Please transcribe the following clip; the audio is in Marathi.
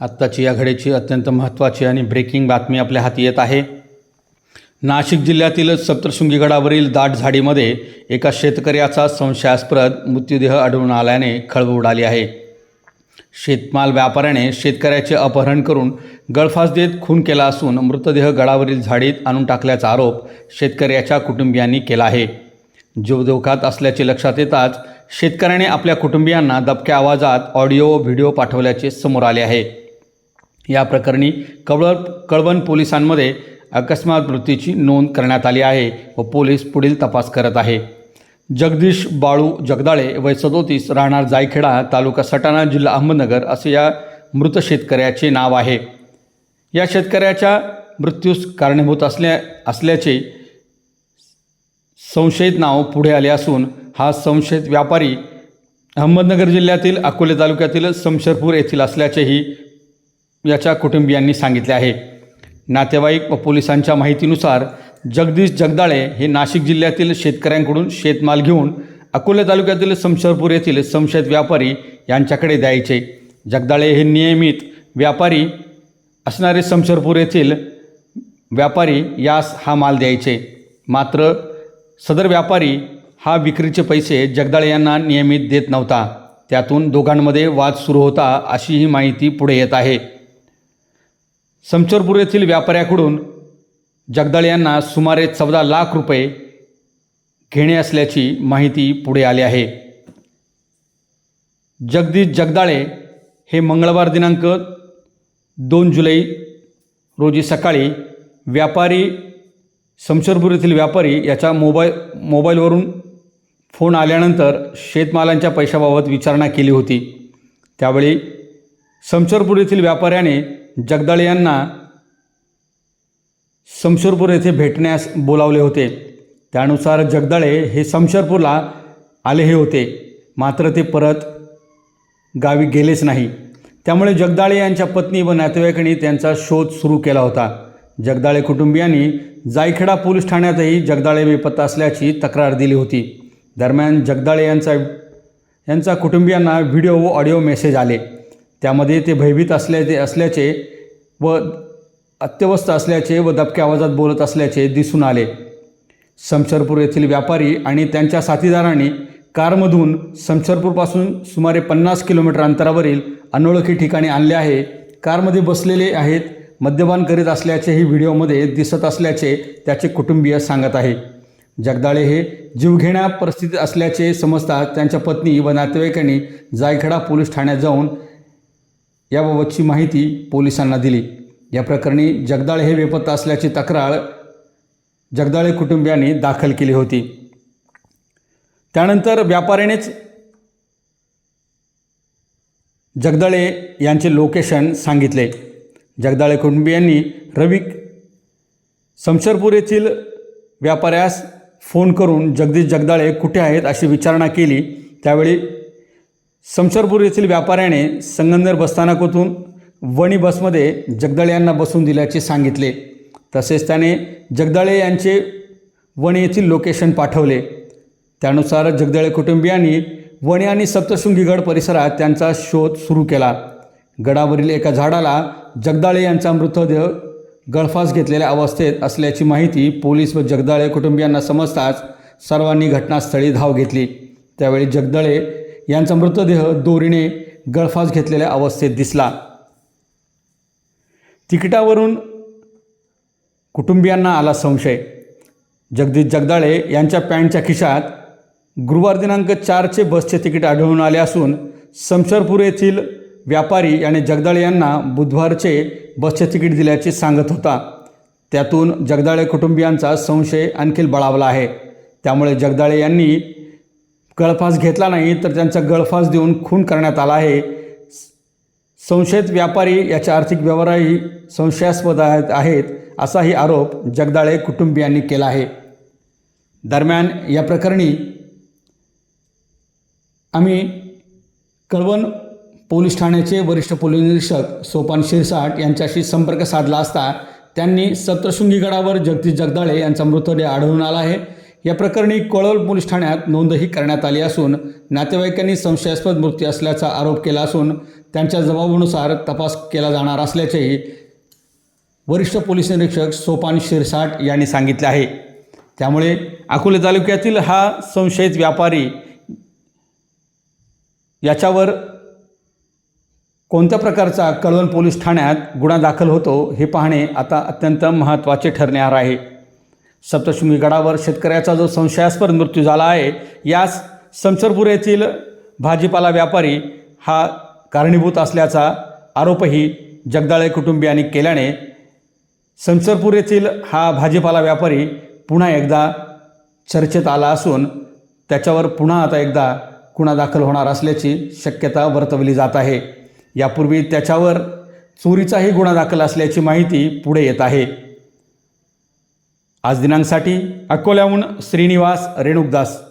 आत्ताची या घडीची अत्यंत महत्त्वाची आणि ब्रेकिंग बातमी आपल्या हाती येत आहे. नाशिक जिल्ह्यातील सप्तशृंगी गडावरील दाट झाडीमध्ये एका शेतकऱ्याचा संशयास्पद मृत्यूदेह आढळून आल्याने खळबळ उडाली आहे. शेतमाल व्यापाऱ्याने शेतकऱ्याचे अपहरण करून गळफास देत खून केला असून मृतदेह गडावरील झाडीत आणून टाकल्याचा आरोप शेतकऱ्याच्या कुटुंबियांनी केला आहे. जीवधोकात असल्याचे लक्षात येताच शेतकऱ्याने आपल्या कुटुंबियांना दबक्या आवाजात ऑडिओ व व्हिडिओ पाठवल्याचे समोर आले आहे. या प्रकरणी कवळ कळवण पोलिसांमध्ये अकस्मात मृत्यूची नोंद करण्यात आली आहे व पोलीस पुढील तपास करत आहे. जगदीश बाळू जगदाळे वय सदोतीस राहणार जायखेडा तालुका सटाणा जिल्हा अहमदनगर असे या मृत शेतकऱ्याचे नाव आहे. या शेतकऱ्याच्या मृत्यूस कारणीभूत असल्या असल्याचे संशयित नाव पुढे आले असून हा संशयित व्यापारी अहमदनगर जिल्ह्यातील अकोले तालुक्यातील समशरपूर येथील असल्याचेही याच्या कुटुंबियांनी सांगितले आहे. नातेवाईक व पोलिसांच्या माहितीनुसार जगदीश जगदाळे हे नाशिक जिल्ह्यातील शेतकऱ्यांकडून शेतमाल घेऊन अकोले तालुक्यातील समशरपूर येथील संशयित व्यापारी यांच्याकडे द्यायचे. जगदाळे हे नियमित व्यापारी असणारे समशरपूर येथील व्यापारी यास हा माल द्यायचे. मात्र सदर व्यापारी हा विक्रीचे पैसे जगदाळे यांना नियमित देत नव्हता. त्यातून दोघांमध्ये वाद सुरू होता अशी ही माहिती पुढे येत आहे. समचरपूर येथील व्यापाऱ्याकडून जगदाळे यांना सुमारे चौदा लाख रुपये घेणे असल्याची माहिती पुढे आली आहे. जगदीश जगदाळे हे मंगळवार दिनांक दोन जुलै रोजी सकाळी व्यापारी समशरपूर येथील व्यापारी याच्या मोबाईल मोबाईलवरून फोन आल्यानंतर शेतमालांच्या पैशाबाबत विचारणा केली होती. त्यावेळी समशरपूर येथील व्यापाऱ्याने जगदाळे यांना समशरपूर येथे भेटण्यास बोलावले होते. त्यानुसार जगदाळे हे समशरपूरला आलेहे होते. मात्र ते परत गावी गेलेच नाही. त्यामुळे जगदाळे यांच्या पत्नी व नातेवाईकांनी त्यांचा शोध सुरू केला होता. जगदाळे कुटुंबियांनी जायखेडा पोलीस ठाण्यातही जगदाळे बेपत्ता असल्याची तक्रार दिली होती. दरम्यान जगदाळे यांचा यांचा कुटुंबियांना व्हिडिओ व ऑडिओ मेसेज आले. त्यामध्ये ते भयभीत असल्याचे असल्याचे व अत्यवस्थ असल्याचे व दबक्या आवाजात बोलत असल्याचे दिसून आले. समशरपूर येथील व्यापारी आणि त्यांच्या साथीदारांनी कारमधून समशरपूरपासून सुमारे पन्नास किलोमीटर अंतरावरील अनोळखी ठिकाणी आणले आहे. कारमध्ये बसलेले आहेत मद्यपान करीत असल्याचेही व्हिडिओमध्ये दिसत असल्याचे त्याचे कुटुंबीय सांगत आहे. जगदाळे हे जीवघेण्या परिस्थितीत असल्याचे समजतात त्यांच्या पत्नी व नातेवाईकांनी जायखेडा पोलीस ठाण्यात जाऊन याबाबतची माहिती पोलिसांना दिली. या प्रकरणी जगदाळे हे बेपत्ता असल्याची तक्रार जगदाळे कुटुंबियांनी दाखल केली होती. त्यानंतर व्यापाऱ्यानेच जगदाळे यांचे लोकेशन सांगितले. जगदाळे कुटुंबियांनी रवी समशरपूर येथील व्यापाऱ्यास फोन करून जगदीश जगदाळे कुठे आहेत अशी विचारणा केली. त्यावेळी समशरपूर येथील व्यापाऱ्याने संगंदर बसस्थानकातून वणी बसमध्ये जगदाळे यांना बसून दिल्याचे सांगितले. तसेच त्याने जगदाळे यांचे वणी येथील लोकेशन पाठवले. त्यानुसार जगदाळे कुटुंबियांनी वणी आणि सप्तशृंगीगड परिसरात त्यांचा शोध सुरू केला. गडावरील एका झाडाला जगदाळे यांचा मृतदेह गळफास घेतलेल्या अवस्थेत असल्याची माहिती पोलीस व जगदाळे कुटुंबियांना समजताच सर्वांनी घटनास्थळी धाव घेतली. त्यावेळी जगदाळे यांचा मृतदेह दोरीने गळफास घेतलेल्या अवस्थेत दिसला. तिकिटावरून कुटुंबियांना आला संशय. जगदीश जगदाळे यांच्या पॅन्टच्या खिशात गुरुवार दिनांक चारचे बसचे तिकीट आढळून आले असून समशरपूर येथील व्यापारी आणि जगदाळे यांना बुधवारचे बसचे तिकीट दिल्याचे सांगत होता. त्यातून जगदाळे कुटुंबियांचा संशय आणखी बळावला आहे. त्यामुळे जगदाळे यांनी गळफास घेतला नाही तर त्यांचा गळफास देऊन खून करण्यात आला आहे. संशयित व्यापारी याच्या आर्थिक व्यवहारही संशयास्पद आहेत आहेत असाही आरोप जगदाळे कुटुंबियांनी केला आहे. दरम्यान या प्रकरणी आम्ही कळवण पोलीस ठाण्याचे वरिष्ठ पोलीस निरीक्षक सोपान शिरसाट यांच्याशी संपर्क साधला असता त्यांनी सप्तशृंगी गडावर जगदीश जगदाळे यांचा मृतदेह आढळून आला आहे. या प्रकरणी कोळवल पोलीस ठाण्यात नोंदही करण्यात आली असून नातेवाईकांनी संशयास्पद मृत्यू असल्याचा आरोप केला असून त्यांच्या जबाबानुसार तपास केला जाणार असल्याचेही वरिष्ठ पोलीस निरीक्षक सोपान शिरसाट यांनी सांगितले आहे. त्यामुळे अकोले तालुक्यातील हा संशयित व्यापारी याच्यावर कोणत्या प्रकारचा कळवण पोलीस ठाण्यात गुन्हा दाखल होतो हे पाहणे आता अत्यंत महत्त्वाचे ठरणार आहे. सप्तशृंगी गडावर शेतकऱ्याचा जो संशयास्पद मृत्यू झाला आहे यास समसरपूर येथील भाजीपाला व्यापारी हा कारणीभूत असल्याचा आरोपही जगदाळे कुटुंबियांनी केल्याने समसरपूर येथील हा भाजीपाला व्यापारी पुन्हा एकदा चर्चेत आला असून त्याच्यावर पुन्हा आता एकदा गुन्हा दाखल होणार असल्याची शक्यता वर्तवली जात आहे. यापूर्वी त्याच्यावर चोरीचाही गुन्हा दाखल असल्याची माहिती पुढे येत आहे. आज दिनांकसाठी अकोल्याहून श्रीनिवास रेणुकदास.